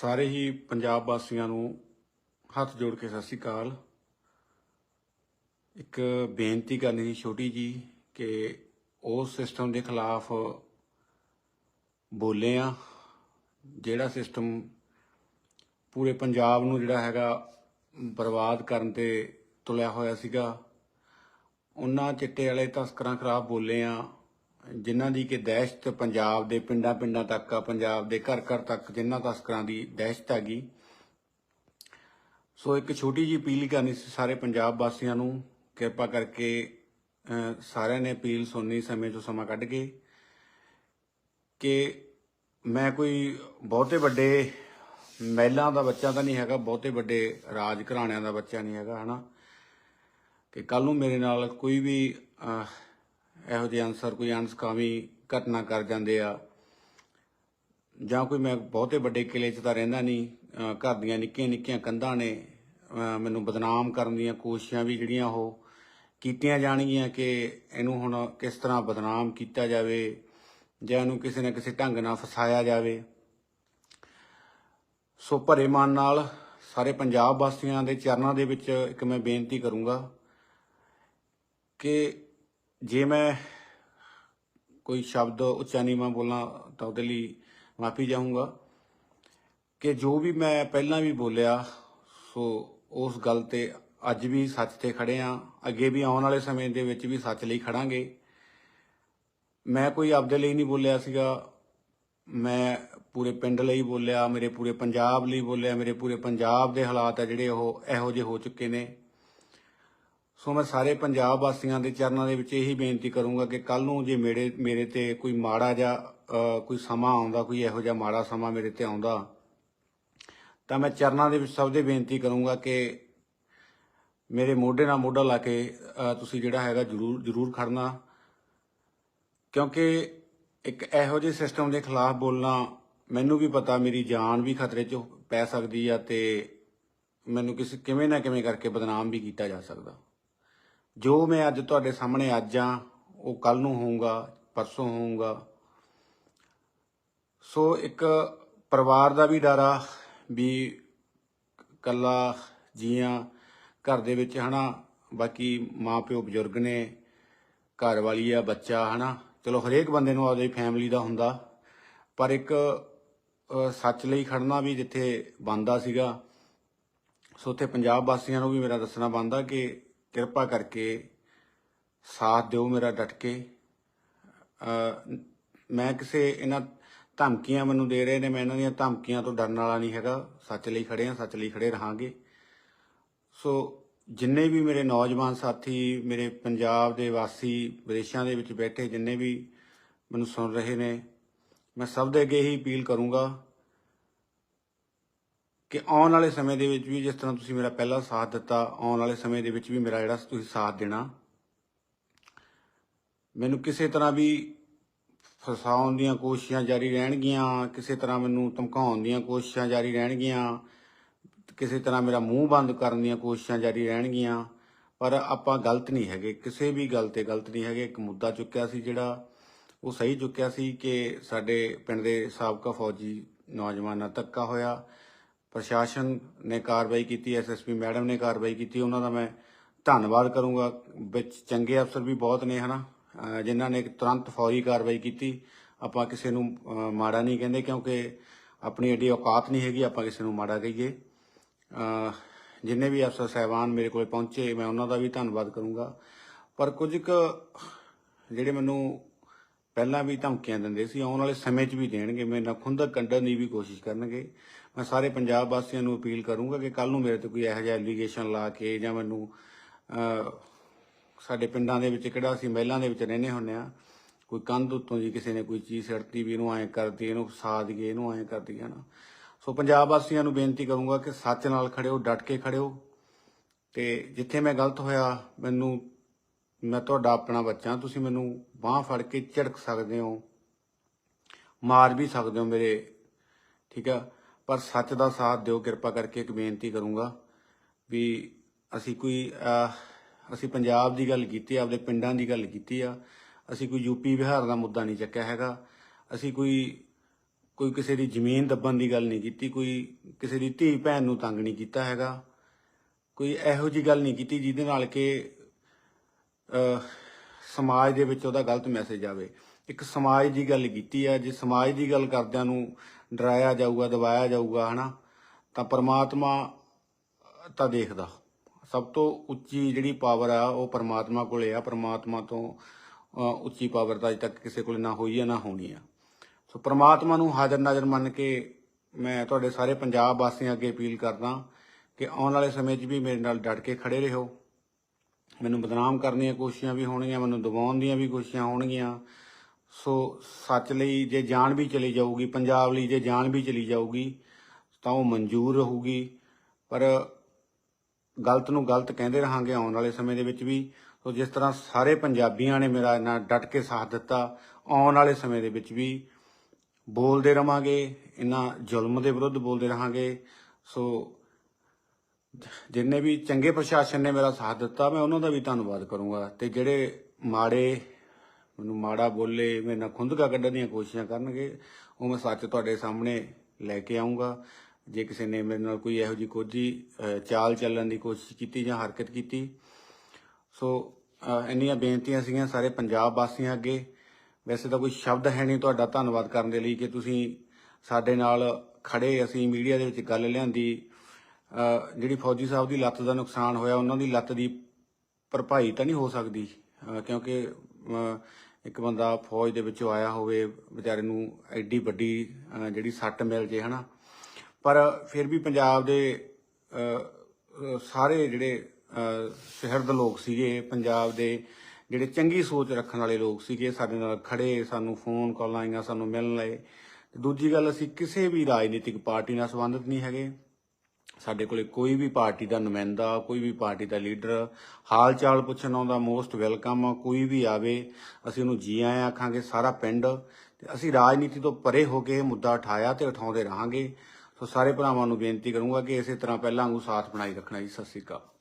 ਸਾਰੇ ਹੀ ਪੰਜਾਬ ਵਾਸੀਆਂ ਨੂੰ ਹੱਥ ਜੋੜ ਕੇ ਸਤਿ ਸ੍ਰੀ ਅਕਾਲ। ਇੱਕ ਬੇਨਤੀ ਕਰਨੀ ਸੀ ਛੋਟੀ ਜੀ ਕਿ ਉਸ ਸਿਸਟਮ ਦੇ ਖਿਲਾਫ ਬੋਲੇ ਆ, ਜਿਹੜਾ ਸਿਸਟਮ ਪੂਰੇ ਪੰਜਾਬ ਨੂੰ ਜਿਹੜਾ ਹੈਗਾ ਬਰਬਾਦ ਕਰਨ ਤੇ ਤੁਲਿਆ ਹੋਇਆ ਸੀਗਾ। ਉਹਨਾਂ ਚਿੱਟੇ ਵਾਲੇ ਤਸਕਰਾਂ ਖਿਲਾਫ ਬੋਲੇ ਆ। ਜਿਨ੍ਹਾਂ ਦੀ ਕਿ ਦਹਿਸ਼ਤ ਪੰਜਾਬ ਦੇ ਪਿੰਡਾਂ ਪਿੰਡਾਂ ਤੱਕ ਆ, ਪੰਜਾਬ ਦੇ ਘਰ ਘਰ ਤੱਕ, ਜਿਨ੍ਹਾਂ ਤਸਕਰਾਂ ਦੀ ਦਹਿਸ਼ਤ ਹੈਗੀ। ਸੋ ਇੱਕ ਛੋਟੀ ਜੀ ਅਪੀਲ ਕਰਨੀ ਸੀ ਸਾਰੇ ਪੰਜਾਬ ਵਾਸੀਆਂ ਨੂੰ, ਕਿਰਪਾ ਕਰਕੇ ਸਾਰਿਆਂ ਨੇ ਅਪੀਲ ਸੁਣਨੀ ਸਮੇਂ ਤੋਂ ਸਮਾਂ ਕੱਢ ਕੇ ਕਿ ਮੈਂ ਕੋਈ ਬਹੁਤੇ ਵੱਡੇ ਮਹਿਲਾਂ ਦਾ ਬੱਚਾ ਤਾਂ ਨਹੀਂ ਹੈਗਾ, ਬਹੁਤੇ ਵੱਡੇ ਰਾਜ ਘਰਾਣਿਆਂ ਦਾ ਬੱਚਾ ਨਹੀਂ ਹੈਗਾ, ਹਨਾ? ਕਿ ਕੱਲ ਨੂੰ ਮੇਰੇ ਨਾਲ ਕੋਈ ਵੀ ਇਹੋ ਜਿਹੇ ਅਨਸਰ ਕੋਈ ਅਨਸਕਾਮੀ ਘਟਨਾ ਕਰ ਜਾਂਦੇ ਆ। ਜਾਂ ਕੋਈ ਮੈਂ ਬਹੁਤੇ ਵੱਡੇ ਕਿਲੇ 'ਚ ਤਾਂ ਰਹਿੰਦਾ ਨਹੀਂ ਘਰ ਦੀਆਂ ਨਿੱਕੀਆਂ ਨਿੱਕੀਆਂ ਕੰਧਾਂ ਨੇ ਮੈਨੂੰ ਬਦਨਾਮ ਕਰਨ ਦੀਆਂ ਕੋਸ਼ਿਸ਼ਾਂ ਵੀ ਜਿਹੜੀਆਂ ਉਹ ਕੀਤੀਆਂ ਜਾਣਗੀਆਂ ਕਿ ਇਹਨੂੰ ਹੁਣ ਕਿਸ ਤਰ੍ਹਾਂ ਬਦਨਾਮ ਕੀਤਾ ਜਾਵੇ ਜਾਂ ਇਹਨੂੰ ਕਿਸੇ ਨਾ ਕਿਸੇ ਢੰਗ ਨਾਲ ਫਸਾਇਆ ਜਾਵੇ। ਸੋ ਭਰੇ ਮਨ ਨਾਲ ਸਾਰੇ ਪੰਜਾਬ ਵਾਸੀਆਂ ਦੇ ਚਰਨਾਂ ਦੇ ਵਿੱਚ ਇੱਕ ਮੈਂ ਬੇਨਤੀ ਕਰੂੰਗਾ ਕਿ ਜੇ ਮੈਂ ਕੋਈ ਸ਼ਬਦ ਉੱਚਾ ਨੀਵਾਂ ਬੋਲਾਂ ਤਾਂ ਉਹਦੇ ਲਈ ਮਾਫੀ ਚਾਹੂੰਗਾ ਕਿ ਜੋ ਵੀ ਮੈਂ ਪਹਿਲਾਂ ਵੀ ਬੋਲਿਆ, ਸੋ ਉਸ ਗੱਲ ਤੇ ਅੱਜ ਵੀ ਸੱਚ ਤੇ ਖੜੇ ਆ। ਅੱਗੇ ਵੀ ਆਉਣ ਵਾਲੇ ਸਮੇਂ ਦੇ ਵਿੱਚ ਵੀ ਸੱਚ ਲਈ ਖੜਾਂਗੇ। ਮੈਂ ਕੋਈ ਆਪਦੇ ਲਈ ਨਹੀਂ ਬੋਲਿਆ ਸੀਗਾ। ਮੈਂ ਪੂਰੇ ਪਿੰਡ ਲਈ ਬੋਲਿਆ, ਮੇਰੇ ਪੂਰੇ ਪੰਜਾਬ ਲਈ ਬੋਲਿਆ, ਮੇਰੇ ਪੂਰੇ ਪੰਜਾਬ ਦੇ ਹਾਲਾਤ ਆ ਜਿਹੜੇ ਉਹ ਇਹੋ ਜਿਹੇ ਹੋ ਚੁੱਕੇ ਨੇ। ਸੋ ਮੈਂ ਸਾਰੇ ਪੰਜਾਬ ਵਾਸੀਆਂ ਦੇ ਚਰਨਾਂ ਦੇ ਵਿੱਚ ਇਹੀ ਬੇਨਤੀ ਕਰੂੰਗਾ ਕਿ ਕੱਲ ਨੂੰ ਜੇ ਮੇਰੇ ਮੇਰੇ ਤੇ ਕੋਈ ਮਾੜਾ ਜਾਂ ਕੋਈ ਸਮਾਂ ਆਉਂਦਾ, ਕੋਈ ਇਹੋ ਜਿਹਾ ਮਾੜਾ ਸਮਾਂ ਮੇਰੇ ਤੇ ਆਉਂਦਾ, ਤਾਂ ਮੈਂ ਚਰਨਾਂ ਦੇ ਵਿੱਚ ਸਭ ਦੇ ਬੇਨਤੀ ਕਰੂੰਗਾ ਕਿ ਮੇਰੇ ਮੋਢੇ ਨਾਲ ਮੋਢਾ ਲਾ ਕੇ ਤੁਸੀਂ ਜਿਹੜਾ ਹੈਗਾ ਜਰੂਰ ਜਰੂਰ ਖੜਨਾ, ਕਿਉਂਕਿ ਇੱਕ ਇਹੋ ਜਿਹੇ ਸਿਸਟਮ ਦੇ ਖਿਲਾਫ ਬੋਲਣਾ ਮੈਨੂੰ ਵੀ ਪਤਾ, ਮੇਰੀ ਜਾਨ ਵੀ ਖਤਰੇ 'ਚ ਪੈ ਸਕਦੀ ਆ ਤੇ ਮੈਨੂੰ ਕਿਸੇ ਕਿਵੇਂ ਨਾ ਕਿਵੇਂ ਕਰਕੇ ਬਦਨਾਮ ਵੀ ਕੀਤਾ ਜਾ ਸਕਦਾ। ਜੋ ਮੈਂ ਅੱਜ ਤੁਹਾਡੇ ਸਾਹਮਣੇ ਅੱਜ ਆ, ਉਹ ਕੱਲ ਨੂੰ ਹੋਊਗਾ, ਪਰਸੋਂ ਹੋਊਗਾ। ਸੋ ਇੱਕ ਪਰਿਵਾਰ ਦਾ ਵੀ ਡਰ ਆ ਵੀ ਕੱਲਾ ਜੀਆਂ ਘਰ ਦੇ ਵਿੱਚ ਹਨਾ, ਬਾਕੀ ਮਾਂ ਪਿਓ ਬਜ਼ੁਰਗ ਨੇ, ਘਰ ਵਾਲੀ ਆ, ਬੱਚਾ ਹਨਾ। ਚਲੋ ਹਰੇਕ ਬੰਦੇ ਨੂੰ ਆਪਦੀ ਫੈਮਿਲੀ ਦਾ ਹੁੰਦਾ। ਪਰ ਇੱਕ ਸੱਚ ਲਈ ਖੜਨਾ ਵੀ ਜਿੱਥੇ ਬੰਦਾ ਸੀਗਾ, ਸੋ ਉੱਥੇ ਪੰਜਾਬ ਵਾਸੀਆਂ ਨੂੰ ਵੀ ਮੇਰਾ ਦੱਸਣਾ ਬੰਦਾ ਕਿ ਕਿਰਪਾ ਕਰਕੇ ਸਾਥ ਦਿਓ ਮੇਰਾ ਡਟ ਕੇ ਮੈਂ ਕਿਸੇ ਇਹਨਾਂ ਧਮਕੀਆਂ ਮੈਨੂੰ ਦੇ ਰਹੇ ਨੇ, ਮੈਂ ਇਹਨਾਂ ਦੀਆਂ ਧਮਕੀਆਂ ਤੋਂ ਡਰਨ ਵਾਲਾ ਨਹੀਂ ਹੈਗਾ। ਸੱਚ ਲਈ ਖੜੇ ਹਾਂ, ਸੱਚ ਲਈ ਖੜੇ ਰਹਾਂਗੇ। ਸੋ, ਜਿੰਨੇ ਵੀ ਮੇਰੇ ਨੌਜਵਾਨ ਸਾਥੀ, ਮੇਰੇ ਪੰਜਾਬ ਦੇ ਵਾਸੀ ਵਿਦੇਸ਼ਾਂ ਦੇ ਵਿੱਚ ਬੈਠੇ, ਜਿੰਨੇ ਵੀ ਮੈਨੂੰ ਸੁਣ ਰਹੇ ਨੇ, ਮੈਂ ਸਭ ਦੇ ਅੱਗੇ ਹੀ ਅਪੀਲ ਕਰੂੰਗਾ ਕਿ ਆਉਣ ਵਾਲੇ ਸਮੇਂ ਦੇ ਵਿੱਚ ਵੀ ਜਿਸ ਤਰ੍ਹਾਂ ਤੁਸੀਂ ਮੇਰਾ ਪਹਿਲਾ ਸਾਥ ਦਿੱਤਾ, ਆਉਣ ਵਾਲੇ ਸਮੇਂ ਦੇ ਵਿੱਚ ਵੀ ਮੇਰਾ ਜਿਹੜਾ ਤੁਸੀਂ ਸਾਥ ਦੇਣਾ, ਮੈਨੂੰ ਕਿਸੇ ਤਰ੍ਹਾਂ ਵੀ ਫਸਾਉਣ ਦੀਆਂ ਕੋਸ਼ਿਸ਼ਾਂ ਜਾਰੀ ਰਹਿਣਗੀਆਂ, ਕਿਸੇ ਤਰ੍ਹਾਂ ਮੈਨੂੰ ਧਮਕਾਉਣ ਦੀਆਂ ਕੋਸ਼ਿਸ਼ਾਂ ਜਾਰੀ ਰਹਿਣਗੀਆਂ, ਕਿਸੇ ਤਰ੍ਹਾਂ ਮੇਰਾ ਮੂੰਹ ਬੰਦ ਕਰਨ ਦੀਆਂ ਕੋਸ਼ਿਸ਼ਾਂ ਜਾਰੀ ਰਹਿਣਗੀਆਂ, ਪਰ ਆਪਾਂ ਗਲਤ ਨਹੀਂ ਹੈਗੇ। ਕਿਸੇ ਵੀ ਗੱਲ ਤੇ ਗਲਤ ਨਹੀਂ ਹੈਗੇ। ਇੱਕ ਮੁੱਦਾ ਚੁੱਕਿਆ ਸੀ ਜਿਹੜਾ ਉਹ ਸਹੀ ਚੁੱਕਿਆ ਸੀ ਕਿ ਸਾਡੇ ਪਿੰਡ ਦੇ ਸਾਬਕਾ ਫੌਜੀ ਨੌਜਵਾਨਾਂ ਧੱਕਾ ਹੋਇਆ। ਪ੍ਰਸ਼ਾਸਨ ਨੇ ਕਾਰਵਾਈ ਕੀਤੀ ਐਸਐਸਪੀ ਮੈਡਮ ਨੇ ਕਾਰਵਾਈ ਕੀਤੀ, ਉਹਨਾਂ ਦਾ ਮੈਂ ਧੰਨਵਾਦ ਕਰੂੰਗਾ। ਵਿੱਚ ਚੰਗੇ ਅਫਸਰ ਵੀ ਬਹੁਤ ਨੇ, ਹਨਾ? ਅਹ ਜਿਨ੍ਹਾਂ ਨੇ ਤੁਰੰਤ ਫੌਰੀ ਕਾਰਵਾਈ ਕੀਤੀ। ਆਪਾਂ ਕਿਸੇ ਨੂੰ ਮਾੜਾ ਨਹੀਂ ਕਹਿੰਦੇ ਕਿਉਂਕਿ ਆਪਣੀ ਏਡੀ ਔਕਾਤ ਨਹੀਂ ਹੈਗੀ, ਆਪਾਂ ਕਿਸੇ ਨੂੰ ਮਾੜਾ ਕਹੀਏ। ਜਿੰਨੇ ਵੀ ਅਫਸਰ ਸਹਿਬਾਨ ਮੇਰੇ ਕੋਲ ਪਹੁੰਚੇ, ਮੈਂ ਉਹਨਾਂ ਦਾ ਵੀ ਧੰਨਵਾਦ ਕਰੂੰਗਾ। ਪਰ ਕੁਝ ਕੁ ਜਿਹੜੇ ਮੈਨੂੰ ਪਹਿਲਾਂ ਵੀ ਧਮਕੀਆਂ ਦਿੰਦੇ ਸੀ, ਆਉਣ ਵਾਲੇ ਸਮੇਂ 'ਚ ਵੀ ਦੇਣਗੇ, ਮੇਰੇ ਨਾਲ ਖੁੰਦਕ ਕੰਢਣ ਦੀ ਵੀ ਕੋਸ਼ਿਸ਼ ਕਰਨਗੇ। ਮੈਂ ਸਾਰੇ ਪੰਜਾਬ ਵਾਸੀਆਂ ਨੂੰ ਅਪੀਲ ਕਰੂੰਗਾ ਕਿ ਕੱਲ ਨੂੰ ਮੇਰੇ ਤੇ ਕੋਈ ਇਹੋ ਜਿਹਾ ਐਲੀਗੇਸ਼ਨ ਲਾ ਕੇ ਜਾਂ ਮੈਨੂੰ ਸਾਡੇ ਪਿੰਡਾਂ ਦੇ ਵਿੱਚ ਕਿਹੜਾ ਅਸੀਂ ਮਹਿਲਾਂ ਦੇ ਵਿੱਚ ਰਹਿੰਦੇ ਹੁੰਨੇ ਆ ਕੋਈ ਕੰਧ ਉੱਤੋਂ ਜੀ ਕਿਸੇ ਨੇ ਕੋਈ ਚੀਜ਼ ਸੜਤੀ ਵੀ ਇਹਨੂੰ ਐਂ ਕਰਦੀ ਇਹਨੂੰ ਫਸਾ ਦਈਏ, ਇਹਨੂੰ ਐਂ ਕਰਦੀ ਹੈ ਨਾ ਸੋ ਪੰਜਾਬ ਵਾਸੀਆਂ ਨੂੰ ਬੇਨਤੀ ਕਰੂੰਗਾ ਕਿ ਸੱਚ ਨਾਲ ਖੜਿਓ, ਡਟ ਕੇ ਖੜਿਓ। ਤੇ ਜਿੱਥੇ ਮੈਂ ਗਲਤ ਹੋਇਆ, ਮੈਨੂੰ, ਮੈਂ ਤੁਹਾਡਾ ਆਪਣਾ ਬੱਚਾ, ਤੁਸੀਂ ਮੈਨੂੰ ਬਾਹ ਫੜ ਕੇ ਝੜਕ ਸਕਦੇ ਹੋ, ਮਾਰ ਵੀ ਸਕਦੇ ਹੋ ਮੇਰੇ, ਠੀਕ ਆ? ਪਰ ਸੱਚ ਦਾ ਸਾਥ ਦਿਓ ਕਿਰਪਾ ਕਰਕੇ ਇੱਕ ਬੇਨਤੀ ਕਰੂੰਗਾ ਵੀ ਅਸੀਂ ਕੋਈ ਅਸੀਂ ਪੰਜਾਬ ਦੀ ਗੱਲ ਕੀਤੀ ਆ, ਆਪਦੇ ਪਿੰਡਾਂ ਦੀ ਗੱਲ ਕੀਤੀ ਆ ਅਸੀਂ ਕੋਈ ਯੂਪੀ ਬਿਹਾਰ ਦਾ ਮੁੱਦਾ ਨਹੀਂ ਚੱਕਿਆ ਹੈਗਾ। ਅਸੀਂ ਕੋਈ ਕੋਈ ਕਿਸੇ ਦੀ ਜ਼ਮੀਨ ਦੱਬਣ ਦੀ ਗੱਲ ਨਹੀਂ ਕੀਤੀ ਕੋਈ ਕਿਸੇ ਦੀ ਧੀ ਭੈਣ ਨੂੰ ਤੰਗ ਨਹੀਂ ਕੀਤਾ ਹੈਗਾ। ਕੋਈ ਇਹੋ ਜੀ ਗੱਲ ਨਹੀਂ ਕੀਤੀ ਜਿਹਦੇ ਨਾਲ ਕਿ ਸਮਾਜ ਦੇ ਵਿੱਚ ਉਹਦਾ ਗਲਤ ਮੈਸੇਜ ਆਵੇ। ਇੱਕ ਸਮਾਜ ਦੀ ਗੱਲ ਕੀਤੀ ਆ ਜੇ ਸਮਾਜ ਦੀ ਗੱਲ ਕਰਦਿਆਂ ਨੂੰ ਡਰਾਇਆ ਜਾਊਗਾ, ਦਬਾਇਆ ਜਾਊਗਾ, ਹਨਾ? ਤਾਂ ਪਰਮਾਤਮਾ ਤਾਂ ਦੇਖਦਾ। ਸਭ ਤੋਂ ਉੱਚੀ ਜਿਹੜੀ ਪਾਵਰ ਆ, ਉਹ ਪਰਮਾਤਮਾ ਕੋਲੇ ਆ। ਪਰਮਾਤਮਾ ਤੋਂ ਉੱਚੀ ਪਾਵਰ ਤਾਂ ਅਜੇ ਤੱਕ ਕਿਸੇ ਕੋਲੇ ਨਾ ਹੋਈ ਆ, ਨਾ ਹੋਣੀ ਆ। ਸੋ ਪਰਮਾਤਮਾ ਨੂੰ ਹਾਜ਼ਰ ਨਾਜ਼ਰ ਮੰਨ ਕੇ ਮੈਂ ਤੁਹਾਡੇ ਸਾਰੇ ਪੰਜਾਬ ਵਾਸੀਆਂ ਅੱਗੇ ਅਪੀਲ ਕਰਦਾ ਕਿ ਆਉਣ ਵਾਲੇ ਸਮੇਂ 'ਚ ਵੀ ਮੇਰੇ ਨਾਲ ਡਟ ਕੇ ਖੜੇ ਰਹੋ। ਮੈਨੂੰ ਬਦਨਾਮ ਕਰਨ ਦੀਆਂ ਕੋਸ਼ਿਸ਼ਾਂ ਵੀ ਹੋਣਗੀਆਂ, ਮੈਨੂੰ ਦਬਾਉਣ ਦੀਆਂ ਵੀ ਕੋਸ਼ਿਸ਼ਾਂ ਹੋਣਗੀਆਂ। ਸੋ ਸੱਚ ਲਈ ਜੇ ਜਾਨ ਵੀ ਚਲੀ ਜਾਊਗੀ, ਪੰਜਾਬ ਲਈ ਜੇ ਜਾਨ ਵੀ ਚਲੀ ਜਾਊਗੀ, ਤਾਂ ਉਹ ਮਨਜ਼ੂਰ ਰਹੂਗੀ। ਪਰ ਗਲਤ ਨੂੰ ਗਲਤ ਕਹਿੰਦੇ ਰਹਾਂਗੇ ਆਉਣ ਵਾਲੇ ਸਮੇਂ ਦੇ ਵਿੱਚ ਵੀ। ਸੋ ਜਿਸ ਤਰ੍ਹਾਂ ਸਾਰੇ ਪੰਜਾਬੀਆਂ ਨੇ ਮੇਰਾ ਇਹਨਾਂ ਡਟ ਕੇ ਸਾਥ ਦਿੱਤਾ, ਆਉਣ ਵਾਲੇ ਸਮੇਂ ਦੇ ਵਿੱਚ ਵੀ ਬੋਲਦੇ ਰਵਾਂਗੇ ਇਹਨਾਂ ਜ਼ੁਲਮ ਦੇ ਵਿਰੁੱਧ ਬੋਲਦੇ ਰਹਾਂਗੇ। ਸੋ ਜਿੰਨੇ ਵੀ ਚੰਗੇ ਪ੍ਰਸ਼ਾਸਨ ਨੇ ਮੇਰਾ ਸਾਥ ਦਿੱਤਾ, ਮੈਂ ਉਹਨਾਂ ਦਾ ਵੀ ਧੰਨਵਾਦ ਕਰੂੰਗਾ। ਤੇ ਜਿਹੜੇ ਮਾੜੇ ਮੈਨੂੰ ਮਾੜਾ ਬੋਲੇ ਮੇਰੇ ਨਾਲ ਖੁੰਦਕਾ ਕੱਢਣ ਦੀਆਂ ਕੋਸ਼ਿਸ਼ਾਂ ਕਰਨਗੇ ਉਹ ਮੈਂ ਸੱਚ ਤੁਹਾਡੇ ਸਾਹਮਣੇ ਲੈ ਕੇ ਆਉਂਗਾ ਜੇ ਕਿਸੇ ਨੇ ਮੇਰੇ ਨਾਲ ਕੋਈ ਇਹੋ ਜਿਹੀ ਕੋਝੀ ਅਹ, ਚਾਲ ਚੱਲਣ ਦੀ ਕੋਸ਼ਿਸ਼ ਕੀਤੀ ਜਾਂ ਹਰਕਤ ਕੀਤੀ। ਸੋ ਇੰਨੀਆਂ ਬੇਨਤੀਆਂ ਸੀਗੀਆਂ ਸਾਰੇ ਪੰਜਾਬ ਵਾਸੀਆਂ ਅੱਗੇ। ਵੈਸੇ ਤਾਂ ਕੋਈ ਸ਼ਬਦ ਹੈ ਨਹੀਂ ਤੁਹਾਡਾ ਧੰਨਵਾਦ ਕਰਨ ਦੇ ਲਈ ਕਿ ਤੁਸੀਂ ਸਾਡੇ ਨਾਲ ਖੜੇ ਅਸੀਂ ਮੀਡੀਆ ਦੇ ਵਿੱਚ ਗੱਲ ਲਿਆਂਦੀ। ਜਿਹੜੀ ਫੌਜੀ ਸਾਹਿਬ ਦੀ ਲੱਤ ਦਾ ਨੁਕਸਾਨ ਹੋਇਆ ਉਹਨਾਂ ਦੀ ਲੱਤ ਦੀ ਭਰਪਾਈ ਤਾਂ ਨਹੀਂ ਹੋ ਸਕਦੀ ਕਿਉਂਕਿ ਇੱਕ ਬੰਦਾ ਫੌਜ ਦੇ ਵਿੱਚੋਂ ਆਇਆ ਹੋਵੇ, ਵਿਚਾਰੇ ਨੂੰ ਐਡੀ ਵੱਡੀ ਜਿਹੜੀ ਸੱਟ ਮਿਲ ਜੇ, ਹਨਾ। ਪਰ ਫਿਰ ਵੀ ਪੰਜਾਬ ਦੇ ਸਾਰੇ ਜਿਹੜੇ ਸ਼ਹਿਰਦ ਲੋਕ ਸੀਗੇ, ਪੰਜਾਬ ਦੇ ਜਿਹੜੇ ਚੰਗੀ ਸੋਚ ਰੱਖਣ ਵਾਲੇ ਲੋਕ ਸੀਗੇ, ਸਾਡੇ ਨਾਲ ਖੜੇ, ਸਾਨੂੰ ਫੋਨ ਕਾਲਾਂ ਆਈਆਂ, ਸਾਨੂੰ ਮਿਲਣ ਲਏ ਦੂਜੀ ਗੱਲ, ਅਸੀਂ ਕਿਸੇ ਵੀ ਰਾਜਨੀਤਿਕ ਪਾਰਟੀ ਨਾਲ ਸੰਬੰਧਿਤ ਨਹੀਂ ਹੈਗੇ। ਸਾਡੇ ਕੋਲੇ ਕੋਈ ਵੀ ਪਾਰਟੀ ਦਾ ਨੁਮਾਇੰਦਾ, ਕੋਈ ਵੀ ਪਾਰਟੀ ਦਾ ਲੀਡਰ ਹਾਲ ਚਾਲ ਪੁੱਛਣ ਆਉਂਦਾ, ਮੋਸਟ ਵੈਲਕਮ, ਕੋਈ ਵੀ ਆਵੇ, ਅਸੀਂ ਉਹਨੂੰ ਜੀ ਆਇਆਂ ਆਖਾਂਗੇ ਸਾਰਾ ਪਿੰਡ। ਤੇ ਅਸੀਂ ਰਾਜਨੀਤੀ ਤੋਂ ਪਰੇ ਹੋ ਕੇ ਇਹ ਮੁੱਦਾ ਉਠਾਇਆ ਤੇ ਉਠਾਉਂਦੇ ਰਹਾਂਗੇ। ਸੋ ਸਾਰੇ ਭਰਾਵਾਂ ਨੂੰ ਬੇਨਤੀ ਕਰੂੰਗਾ ਕਿ ਇਸੇ ਤਰ੍ਹਾਂ ਪਹਿਲਾਂ ਵਾਂਗੂ ਸਾਥ ਬਣਾਈ ਰੱਖਣਾ ਜੀ। ਸਤਿ ਸ੍ਰੀ ਅਕਾਲ।